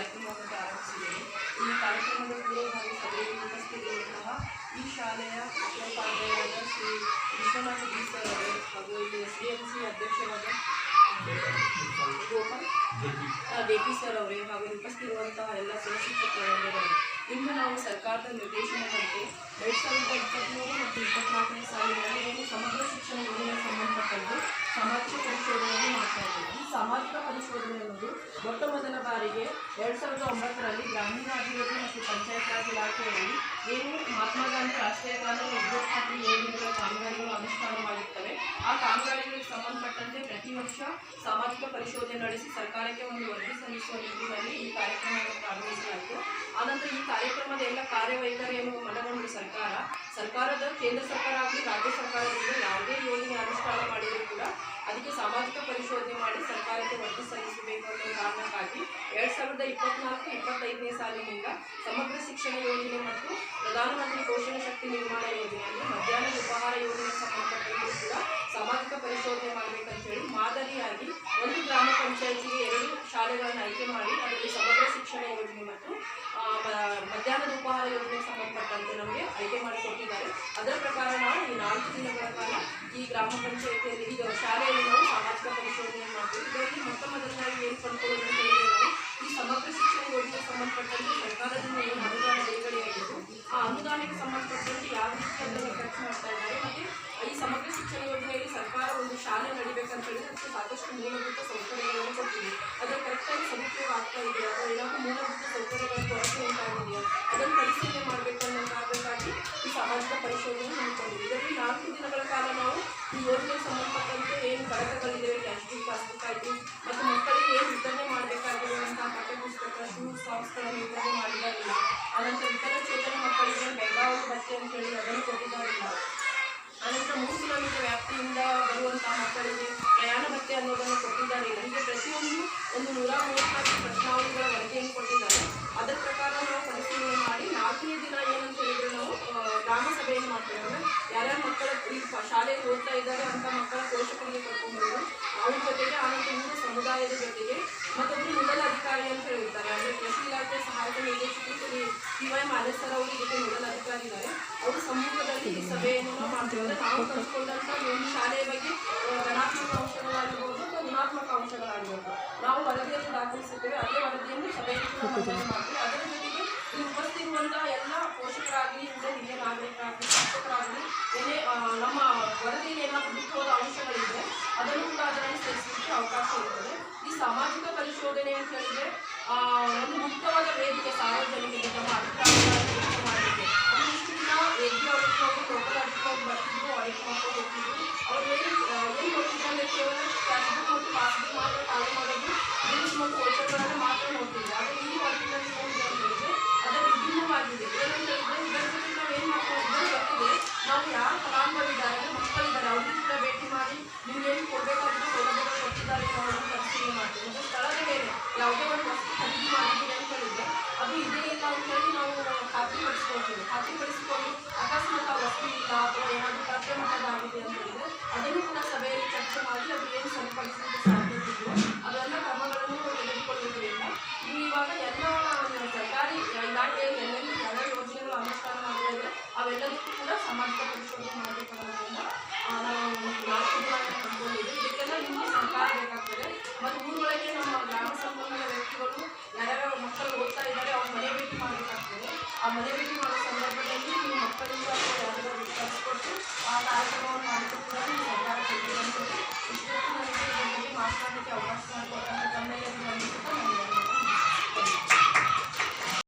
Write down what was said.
ಕಾರ್ಯಕ್ರಮವನ್ನು ಪ್ರಾರಂಭಿಸಿದ್ದೇವೆ ಈ ಕಾರ್ಯಕ್ರಮದ ಪೂರ್ವಭಾವಿ ಸಭೆಯಲ್ಲಿ ಉಪಸ್ಥಿತಿರುವಂತಹ ಈ ಶಾಲೆಯ ಮುಖ್ಯೋಪಾಧ್ಯಾಯರಾದ ಶ್ರೀ ವಿಶ್ವನಾಥ ಬಿ ಸರ್ ಅವರು ಹಾಗೂ ಇಲ್ಲಿ ಎಸ್ ಡಿ ಎಂ ಸಿ ಅಧ್ಯಕ್ಷರಾದ ಗೋಪಾಲ್ ಡಿ ಪಿ ಸರ್ ಅವರೇ ಹಾಗೂ ಇಲ್ಲಿ ಉಪಸ್ಥಿತಿರುವಂತಹ ಎಲ್ಲ ಸಹಶಿಕ್ಷಕರು ಇಂದು ನಾವು ಸರ್ಕಾರದ ನಿರ್ದೇಶನದಂತೆ ಎರಡು ಸಾವಿರದ ಇಪ್ಪತ್ತ್ಮೂರು ಮತ್ತು ಇಪ್ಪತ್ನಾಲ್ಕನೇ ಸಾಲಿನಲ್ಲಿ ಏನು ಸಮಗ್ರ ಶಿಕ್ಷಣ ಯೋಜನೆಗೆ ಸಂಬಂಧಪಟ್ಟಂತೆ ಸಾಮಾಜಿಕ ಪರಿಶೋಧನೆಯನ್ನು ಮಾಡ್ತಾ ಇದ್ದೀವಿ. ಈ ಸಾಮಾಜಿಕ ಪರಿಶೋಧನೆ ಅನ್ನೋದು ಮೊಟ್ಟ ಮೊದಲ ಬಾರಿಗೆ ಎರಡು ಸಾವಿರದ ಒಂಬತ್ತರಲ್ಲಿ ಗ್ರಾಮೀಣಾಭಿವೃದ್ಧಿ ಮತ್ತು ಪಂಚಾಯತ್ ರಾಜ್ ಇಲಾಖೆಯಲ್ಲಿ ಏನು ಮಹಾತ್ಮ ಗಾಂಧಿ ರಾಷ್ಟ್ರೀಯ ಕಾನೂನು ಉದ್ಯೋಗ ಖಾತ್ರಿ ಯೋಜನೆಗಳ ಕಾಮಗಾರಿಗಳು ಅನುಷ್ಠಾನ ಮಾಡಿರ್ತವೆ. ಆ ಕಾಮಗಾರಿಗಳಿಗೆ ಸಂಬಂಧಪಟ್ಟಂತೆ ಪ್ರತಿ ವರ್ಷ ಸಾಮಾಜಿಕ ಪರಿಶೋಧನೆ ನಡೆಸಿ ಸರ್ಕಾರಕ್ಕೆ ಒಂದು ವರದಿ ಸಲ್ಲಿಸುವ ನಿಟ್ಟಿನಲ್ಲಿ ಈ ಕಾರ್ಯಕ್ರಮವನ್ನು ಪ್ರಾರಂಭಿಸಲಾಯಿತು. ಆನಂತರ ಈ ಕಾರ್ಯಕ್ರಮದ ಎಲ್ಲ ಕಾರ್ಯವೈಖರಿಯನ್ನು ಮನಗೊಂಡು ಸರ್ಕಾರ, ಸರ್ಕಾರದ ಕೇಂದ್ರ ಸರ್ಕಾರ ಆಗಲಿ, ರಾಜ್ಯ ಸರ್ಕಾರದಿಂದ ಯಾವುದೇ ಯೋಜನೆ ಅನುಷ್ಠಾನ ಸಾಲಿನಿಂದ ಸಮಗ್ರ ಶಿಕ್ಷಣ ಯೋಜನೆ ಮತ್ತು ಪ್ರಧಾನಮಂತ್ರಿ ಪೋಷಣ ಶಕ್ತಿ ನಿರ್ಮಾಣ ಯೋಜನೆ ಅಂದರೆ ಉಪಹಾರ ಯೋಜನೆ ಸಂಬಂಧಪಟ್ಟಂತೆ ಕೂಡ ಸಾಮಾಜಿಕ ಪರಿಶೋಧನೆ ಮಾಡಬೇಕಂತ ಹೇಳಿ ಮಾದರಿಯಾಗಿ ಒಂದು ಗ್ರಾಮ ಪಂಚಾಯಿತಿಗೆ ಎರಡು ಶಾಲೆಗಳನ್ನು ಆಯ್ಕೆ ಮಾಡಿ ಅದರಲ್ಲಿ ಸಮಗ್ರ ಶಿಕ್ಷಣ ಯೋಜನೆ ಮತ್ತು ಮಧ್ಯಾಹ್ನದ ಉಪಹಾರ ಯೋಜನೆಗೆ ಸಂಬಂಧಪಟ್ಟಂತೆ ನಮಗೆ ಆಯ್ಕೆ ಮಾಡಿಕೊಟ್ಟಿದ್ದಾರೆ. ಅದರ ಪ್ರಕಾರ ನಾವು ಈ ನಾಲ್ಕು ದಿನಗಳ ಕಾಲ ಈ ಗ್ರಾಮ ಪಂಚಾಯಿತಿಯಲ್ಲಿ ಈಗ ಶಾಲೆಯಲ್ಲಿ ನಾವು ಸಾಮಾಜಿಕ ಪರಿಶೋಧನೆ ಮಾಡ್ತೀವಿ. ಇದರಲ್ಲಿ ಮೊತ್ತ ಮೊದಲನಾಗಿ ಏನು ಕಂಡುಕೊಳ್ಳೋದು ಅಂತ ಹೇಳಿದ್ರೆ ನಾವು ಈ ಸಮಗ್ರ ಶಿಕ್ಷಣ ಯೋಜನೆಗೆ ಸಂಬಂಧಪಟ್ಟಂತೆ ಸರ್ಕಾರದಿಂದ ಏನು ಅನುದಾನ ಬಿಡುಗಡೆಯಾಗಿದ್ದು, ಆ ಅನುದಾನಕ್ಕೆ ಸಂಬಂಧಪಟ್ಟಂತೆ ಯಾವ ರೀತಿ ಅದನ್ನು ಖರ್ಚು ಮಾಡ್ತಾ ಇದ್ದಾರೆ, ಮತ್ತೆ ಈ ಸಮಗ್ರ ಶಿಕ್ಷಣ ಯೋಜನೆಯಲ್ಲಿ ಸರ್ಕಾರ ಒಂದು ಶಾಲೆ ನಡಿಬೇಕಂತ ಹೇಳಿದ್ರೆ ಅದಕ್ಕೆ ಸಾಕಷ್ಟು ಮೂಲಭೂತ ಪ್ರತಿಯೊಂದು ಒಂದು ನೂರ ಮೂವತ್ನಾಲ್ಕು ಪ್ರಶ್ನಾವಳಿಗಳ ವರದಿಯನ್ನು ಕೊಟ್ಟಿದ್ದಾರೆ. ಅದರ ಪ್ರಕಾರ ನಾವು ಪರಿಶೀಲನೆ ಮಾಡಿ ನಾಲ್ಕನೇ ದಿನ ಏನಂತ ಹೇಳಿದ್ರೆ ನಾವು ಗ್ರಾಮ ಸಭೆಯನ್ನು ಮಾಡ್ತೇವೆ ಯಾರ್ಯಾರು ಯಾರ್ಯಾರ ಮಕ್ಕಳು ಶಾಲೆಗೆ ಓದ್ತಾ ಇದ್ದಾರೆ ಅಂತ ಮಕ್ಕಳ ಪೋಷಕರಿಗೆ ಕರ್ಕೊಂಡು ಅವ್ರ ಜೊತೆಗೆ ಆನಂತರ ಊರ ಸಮುದಾಯದ ಜೊತೆಗೆ ಮತ್ತೊಬ್ಬರು ನೋಡಲ್ ಅಧಿಕಾರಿ ಅಂತ ಹೇಳಿರ್ತಾರೆ. ಅಂದರೆ ಕೃಷಿ ಇಲಾಖೆ ಸಹಾಯಕ ನಿರ್ದೇಶಕರು ಪಿ ವೈ ಮಾಲೇಶ್ವರ ಅವರು ಇದಕ್ಕೆ ನೋಡಲ್ ಅಧಿಕಾರಿ ಇದ್ದಾರೆ ಅವರು ಸಮ್ಮುಖದಲ್ಲಿ ಸಭೆಯನ್ನು ಮಾಡ್ತೀವಿ ನಾವು ಕಲ್ತ್ಕೊಂಡಂತ ಒಂದು ಶಾಲೆಯ ಬಗ್ಗೆ ಆ, ಧನಾತ್ಮಕ ಅಂಶಗಳಾಗಿರ್ಬೋದು ಅಥವಾ ಋಣಾತ್ಮಕ ಅಂಶಗಳಾಗಿರ್ಬೋದು ನಾವು ದಾಖಲಿಸುತ್ತೇವೆ ಅದೇ ವರದಿಯನ್ನು ಮಾಡ್ತೀವಿ. ಅದರ ಜೊತೆಗೆ ಇಲ್ಲಿ ಉಪಸ್ಥಿತಿರುವಂತಹ ಎಲ್ಲ ಪೋಷಕರಾಗಲಿ ಇಲ್ಲ ಹಿರಿಯ ನಾಗರಿಕರಾಗಲಿ ಶಿಕ್ಷಕರಾಗಲಿ ಏನೇ ನಮ್ಮ ವರದಿಯಲ್ಲಿ ಏನಾದರೂ ಬಿಟ್ಟು ಹೋದ ಅಂಶಗಳಿದ್ರೆ ಅದನ್ನು ಕೂಡ ಅದರಲ್ಲಿ ಸೇರಿಸಲಿಕ್ಕೆ ಅವಕಾಶ ಇರ್ತದೆ ಈ ಸಾಮಾಜಿಕ ಪರಿಶೋಧನೆ ಅಂತ ಹೇಳಿದ್ರೆ ಒಂದು ಮುಕ್ತವಾದ ವೇದಿಕೆ ಸಾರ್ವಜನಿಕರಿಗೆ ತಮ್ಮ ಅಭಿಪ್ರಾಯಗಳನ್ನು ವ್ಯಕ್ತ ಮಾಡಲಿಕ್ಕೆ ನಿಮ್ಗೆ ಏನು ಕೊಡಬೇಕಾಗಿರೋ ಸೌಲಭ್ಯಗಳು ಕೊಟ್ಟಿದ್ದಾರೆ ಅನ್ನೋದನ್ನು ಪರಿಶೀಲನೆ ಮಾಡ್ತೀವಿ. ಮತ್ತು ಸ್ಥಳದ ಮೇಲೆ ಯಾವುದೇ ಒಂದು ವಸ್ತು ಖರೀದಿ ಮಾಡಿದ್ದೀವಿ ಅಂತ ಹೇಳಿದ್ರೆ ಅದು ಇದೇ ಇಲ್ಲ ಅಂತ ಹೇಳಿ ನಾವು ಖಾತ್ರಿಪಡಿಸ್ಕೊಳ್ತೀವಿ. ಖಾತ್ರಿಪಡಿಸಿಕೊಂಡು ಅಕಸ್ಮಾತ್ ಆ ವಸ್ತು ಇಲ್ಲ ಅಥವಾ ಏನಾದರೂ ಖಾತೆ ಮಟ್ಟದಾಗಿದೆ ಅಂತ ಹೇಳಿದ್ರೆ ಅದನ್ನು ಕೂಡ ಸಭೆಯಲ್ಲಿ ಚರ್ಚೆ ಮಾಡಿ ಅದು ಏನು ಸರಿಪಡಿಸಲಿಕ್ಕೆ ಸಾಧ್ಯತೆ ಅದೆಲ್ಲ ಕ್ರಮಗಳನ್ನು ತೆಗೆದುಕೊಳ್ಳುವುದರಿಂದ ನೀವು ಇವಾಗ ಎಲ್ಲ, ಸರ್ಕಾರಿ ಇಲಾಖೆಯಲ್ಲಿ ಎಲ್ಲೆಲ್ಲಿ ಯಾವ ಯೋಜನೆಗಳು ಅನುಷ್ಠಾನ ಮಾಡಿದ್ರೆ ಅವೆಲ್ಲದಕ್ಕೂ ಕೂಡ ಸಾಮಾಜಿಕ Thank you.